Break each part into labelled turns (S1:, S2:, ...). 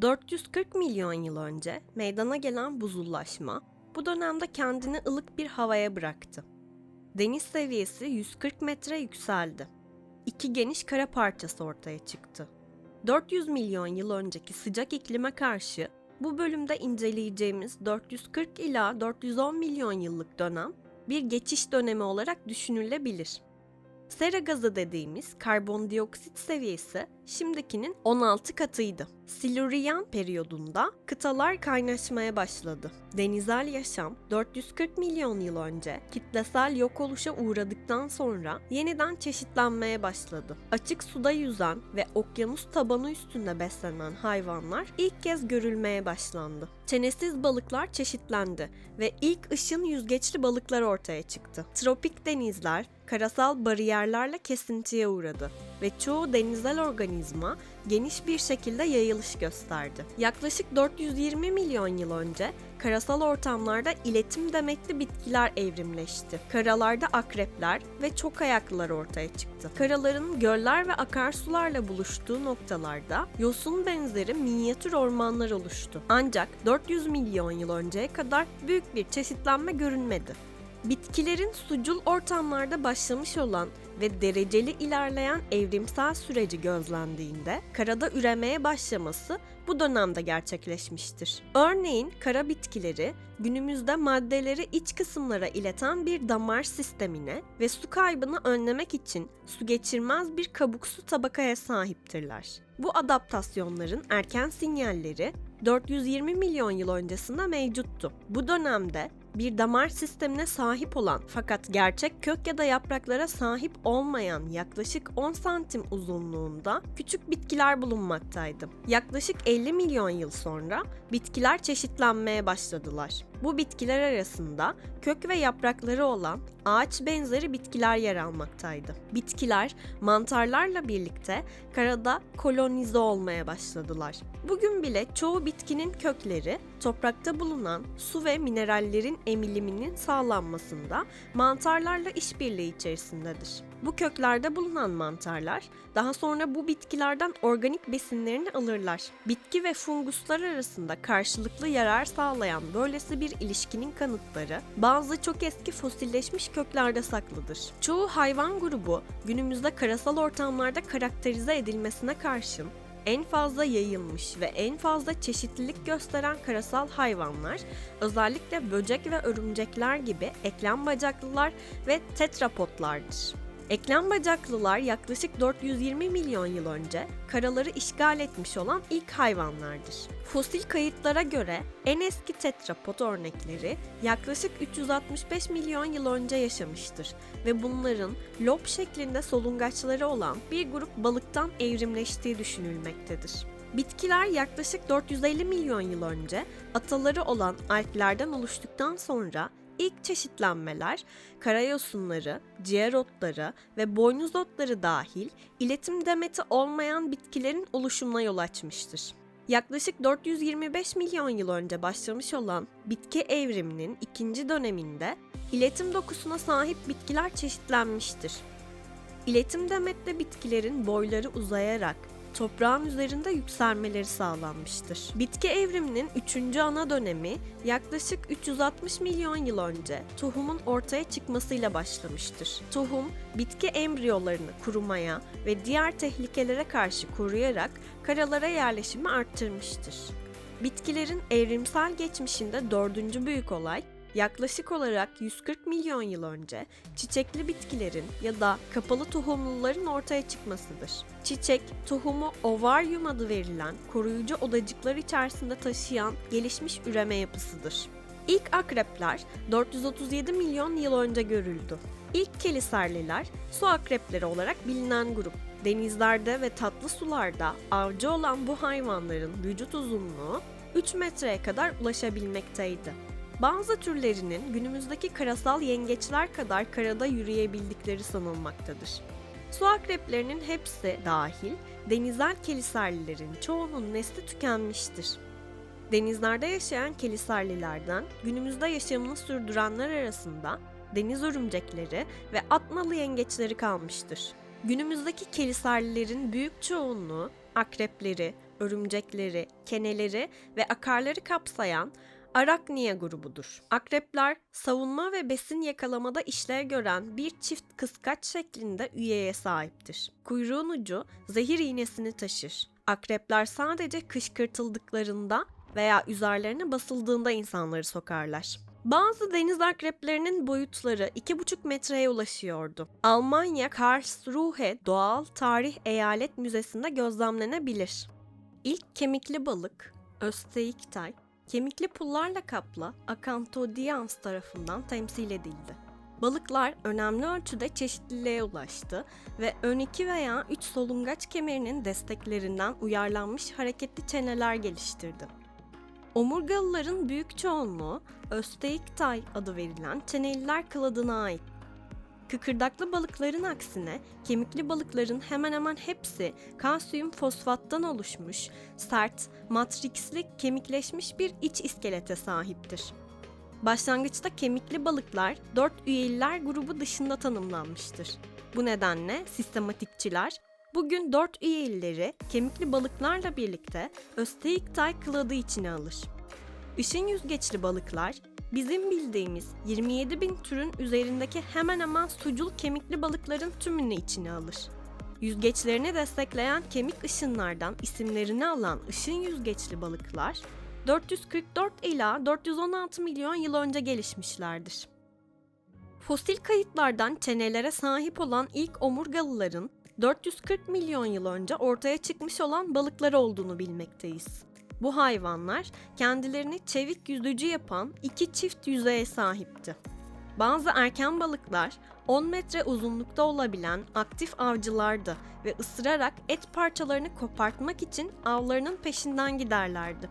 S1: 440 milyon yıl önce meydana gelen buzullaşma bu dönemde kendini ılık bir havaya bıraktı. Deniz seviyesi 140 metre yükseldi. İki geniş kara parçası ortaya çıktı. 400 milyon yıl önceki sıcak iklime karşı bu bölümde inceleyeceğimiz 440 ila 410 milyon yıllık dönem bir geçiş dönemi olarak düşünülebilir. Sera gazı dediğimiz karbondioksit seviyesi şimdikinin 16 katıydı. Silurian periyodunda kıtalar kaynaşmaya başladı. Denizel yaşam 440 milyon yıl önce kitlesel yok oluşa uğradıktan sonra yeniden çeşitlenmeye başladı. Açık suda yüzen ve okyanus tabanı üstünde beslenen hayvanlar ilk kez görülmeye başlandı. Çenesiz balıklar çeşitlendi ve ilk ışın yüzgeçli balıklar ortaya çıktı. Tropik denizler karasal bariyerlerle kesintiye uğradı ve çoğu denizel organizma geniş bir şekilde yayılış gösterdi. Yaklaşık 420 milyon yıl önce karasal ortamlarda iletim demekli bitkiler evrimleşti. Karalarda akrepler ve çok ayaklılar ortaya çıktı. Karaların göller ve akarsularla buluştuğu noktalarda yosun benzeri minyatür ormanlar oluştu. Ancak 400 milyon yıl önceye kadar büyük bir çeşitlenme görünmedi. Bitkilerin sucul ortamlarda başlamış olan ve dereceli ilerleyen evrimsel süreci gözlendiğinde karada üremeye başlaması bu dönemde gerçekleşmiştir. Örneğin kara bitkileri günümüzde maddeleri iç kısımlara ileten bir damar sistemine ve su kaybını önlemek için su geçirmez bir kabuksu tabakaya sahiptirler. Bu adaptasyonların erken sinyalleri 420 milyon yıl öncesinde mevcuttu. Bu dönemde bir damar sistemine sahip olan fakat gerçek kök ya da yapraklara sahip olmayan yaklaşık 10 santim uzunluğunda küçük bitkiler bulunmaktaydı. Yaklaşık 50 milyon yıl sonra bitkiler çeşitlenmeye başladılar. Bu bitkiler arasında kök ve yaprakları olan ağaç benzeri bitkiler yer almaktaydı. Bitkiler mantarlarla birlikte karada kolonize olmaya başladılar. Bugün bile çoğu bitkinin kökleri toprakta bulunan su ve minerallerin emiliminin sağlanmasında mantarlarla işbirliği içerisindedir. Bu köklerde bulunan mantarlar daha sonra bu bitkilerden organik besinlerini alırlar. Bitki ve funguslar arasında karşılıklı yarar sağlayan böylesi bir ilişkinin kanıtları bazı çok eski fosilleşmiş köklerde saklıdır. Çoğu hayvan grubu günümüzde karasal ortamlarda karakterize edilmesine karşın en fazla yayılmış ve en fazla çeşitlilik gösteren karasal hayvanlar özellikle böcek ve örümcekler gibi eklem bacaklılar ve tetrapodlardır. Eklem bacaklılar yaklaşık 420 milyon yıl önce karaları işgal etmiş olan ilk hayvanlardır. Fosil kayıtlara göre en eski tetrapod örnekleri yaklaşık 365 milyon yıl önce yaşamıştır ve bunların lob şeklinde solungaçları olan bir grup balıktan evrimleştiği düşünülmektedir. Bitkiler yaklaşık 450 milyon yıl önce ataları olan alplerden oluştuktan sonra ilk çeşitlenmeler karayosunları, ciğer otları ve boynuz otları dahil iletim demeti olmayan bitkilerin oluşumuna yol açmıştır. Yaklaşık 425 milyon yıl önce başlamış olan bitki evriminin ikinci döneminde iletim dokusuna sahip bitkiler çeşitlenmiştir. İletim demetle bitkilerin boyları uzayarak toprağın üzerinde yükselmeleri sağlanmıştır. Bitki evriminin 3. ana dönemi yaklaşık 360 milyon yıl önce tohumun ortaya çıkmasıyla başlamıştır. Tohum, bitki embriyolarını kurumaya ve diğer tehlikelere karşı koruyarak karalara yerleşimi arttırmıştır. Bitkilerin evrimsel geçmişinde dördüncü büyük olay yaklaşık olarak 140 milyon yıl önce çiçekli bitkilerin ya da kapalı tohumluların ortaya çıkmasıdır. Çiçek, tohumu ovaryum adı verilen koruyucu odacıklar içerisinde taşıyan gelişmiş üreme yapısıdır. İlk akrepler 437 milyon yıl önce görüldü. İlk keliserliler su akrepleri olarak bilinen grup. Denizlerde ve tatlı sularda avcı olan bu hayvanların vücut uzunluğu 3 metreye kadar ulaşabilmekteydi. Bazı türlerinin günümüzdeki karasal yengeçler kadar karada yürüyebildikleri sanılmaktadır. Su akreplerinin hepsi dahil denizel keliserlilerin çoğunun nesli tükenmiştir. Denizlerde yaşayan keliserlilerden günümüzde yaşamını sürdürenler arasında deniz örümcekleri ve atmalı yengeçleri kalmıştır. Günümüzdeki keliserlilerin büyük çoğunluğu akrepleri, örümcekleri, keneleri ve akarları kapsayan Arachnia grubudur. Akrepler savunma ve besin yakalamada işlev gören bir çift kıskaç şeklinde üyeye sahiptir. Kuyruğun ucu zehir iğnesini taşır. Akrepler sadece kışkırtıldıklarında veya üzerlerine basıldığında insanları sokarlar. Bazı deniz akreplerinin boyutları 2,5 metreye ulaşıyordu. Almanya Karlsruhe Doğal Tarih Eyalet Müzesi'nde gözlemlenebilir. İlk kemikli balık, Östeichtay, kemikli pullarla kaplı Acanthodians tarafından temsil edildi. Balıklar önemli ölçüde çeşitliliğe ulaştı ve ön iki veya üç solungaç kemerinin desteklerinden uyarlanmış hareketli çeneler geliştirdi. Omurgalıların büyük çoğunluğu Östeichtay adı verilen çeneliler kıladına ait. Kıkırdaklı balıkların aksine kemikli balıkların hemen hemen hepsi kalsiyum fosfattan oluşmuş, sert, matriksli, kemikleşmiş bir iç iskelete sahiptir. Başlangıçta kemikli balıklar dört üyeliler grubu dışında tanımlanmıştır. Bu nedenle sistematikçiler bugün dört üyelileri kemikli balıklarla birlikte Östeichtay kıladı içine alır. Işın yüzgeçli balıklar bizim bildiğimiz 27 bin türün üzerindeki hemen hemen sucul kemikli balıkların tümünü içine alır. Yüzgeçlerini destekleyen kemik ışınlardan isimlerini alan ışın yüzgeçli balıklar 444 ila 416 milyon yıl önce gelişmişlerdir. Fosil kayıtlardan çenelere sahip olan ilk omurgalıların 440 milyon yıl önce ortaya çıkmış olan balıklar olduğunu bilmekteyiz. Bu hayvanlar kendilerini çevik yüzücü yapan iki çift yüzeye sahipti. Bazı erken balıklar 10 metre uzunlukta olabilen aktif avcılardı ve ısırarak et parçalarını kopartmak için avlarının peşinden giderlerdi.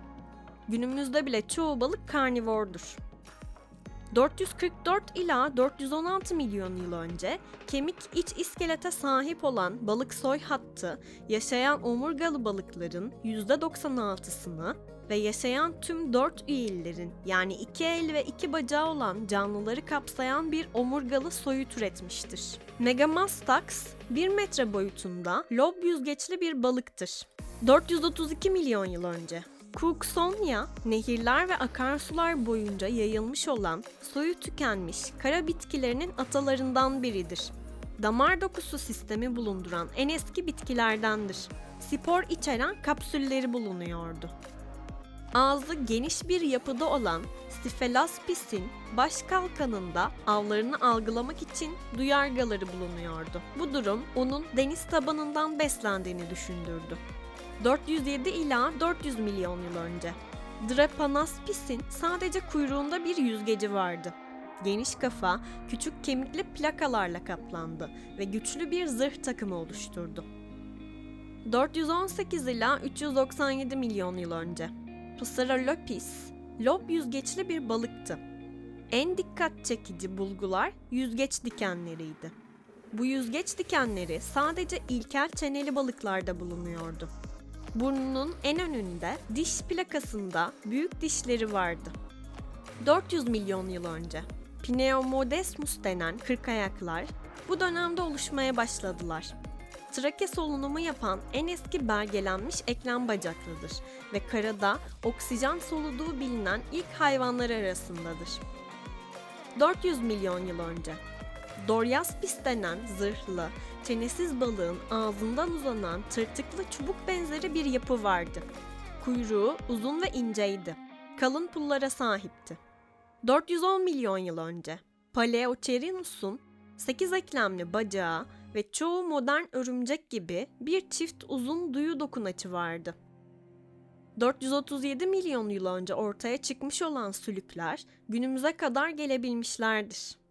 S1: Günümüzde bile çoğu balık karnivordur. 444 ila 416 milyon yıl önce kemik iç iskelete sahip olan balık soy hattı yaşayan omurgalı balıkların %96'sını ve yaşayan tüm 4 üyelilerin yani iki el ve iki bacağı olan canlıları kapsayan bir omurgalı soyu türetmiştir. Megamastax 1 metre boyutunda lob yüzgeçli bir balıktır. 432 milyon yıl önce Cooksonia, nehirler ve akarsular boyunca yayılmış olan soyu tükenmiş kara bitkilerinin atalarından biridir. Damar dokusu sistemi bulunduran en eski bitkilerdendir. Spor içeren kapsülleri bulunuyordu. Ağzı geniş bir yapıda olan Staphylaspis'in baş kalkanında avlarını algılamak için duyargaları bulunuyordu. Bu durum onun deniz tabanından beslendiğini düşündürdü. 407 ila 400 milyon yıl önce. Drepanaspis'in sadece kuyruğunda bir yüzgeci vardı. Geniş kafa, küçük kemikli plakalarla kaplandı ve güçlü bir zırh takımı oluşturdu. 418 ila 397 milyon yıl önce. Psarolopis, lob yüzgeçli bir balıktı. En dikkat çekici bulgular yüzgeç dikenleriydi. Bu yüzgeç dikenleri sadece ilkel çeneli balıklarda bulunuyordu. Burnunun en önünde diş plakasında büyük dişleri vardı. 400 milyon yıl önce Pneumodesmus denen kırkayaklar bu dönemde oluşmaya başladılar. Trake solunumu yapan en eski belgelenmiş eklem bacaklıdır ve karada oksijen soluduğu bilinen ilk hayvanlar arasındadır. 400 milyon yıl önce Doryaspis denen zırhlı, çenesiz balığın ağzından uzanan tırtıklı çubuk benzeri bir yapı vardı. Kuyruğu uzun ve inceydi. Kalın pullara sahipti. 410 milyon yıl önce Paleocherinus'un 8 eklemli bacağı ve çoğu modern örümcek gibi bir çift uzun duyu dokunaçı vardı. 437 milyon yıl önce ortaya çıkmış olan sülükler günümüze kadar gelebilmişlerdir.